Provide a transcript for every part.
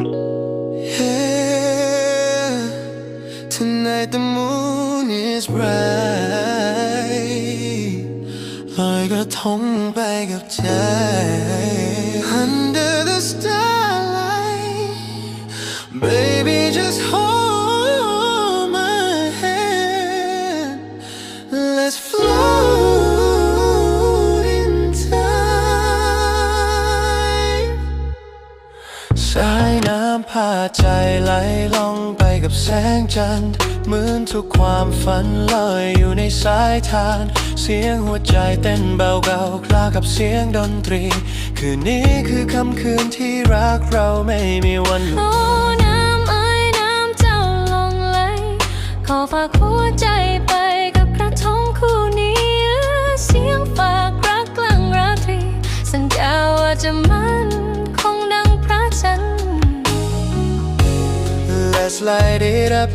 Yeah, tonight the moon is bright ลอยกระทงไปกับใจ สายน้ำพาใจไหลล่องไปกับแสงจันทร์ เหมือนทุกความฝันลอยอยู่ในสายทาน เสียงหัวใจเต้นเบาๆคลากับเสียงดนตรี คืนนี้คือค่ำคืนที่รักเราไม่มีวันหมดโอ้น้ำเอ้ยน้ำเจ้าลงไหลขอฝากหัวใจไปกับกระทงคู่นี้ เสียงฝากรักกลางราตรี สัญญาว่าจะมัน Let's light it up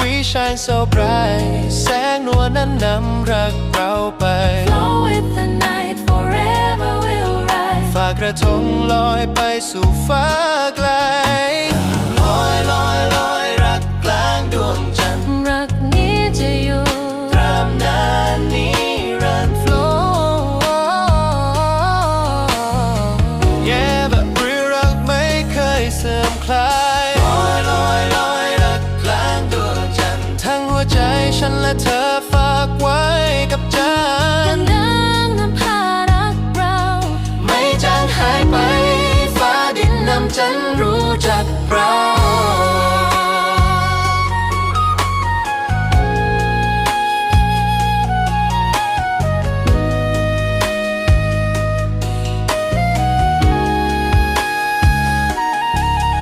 we shine so bright แสงนวลนั้นนำรักเราไป Flow with the night forever will rise ฝากกระทงลอยไปสู่ฟ้าไกลลอยลอยลอยรักกลางดวงจันทร์รักนี้จะอยู่ตรามนานนิรันดร์ Flow Yeah but เรื่องรักไม่เคยเสื่อมคลายลอย ฉันและเธอฝากไว้กับจันทร์ดังน้ำพารักเรา ไม่จางหายไป ฟ้าดินน้ำจันทร์รู้จักเรา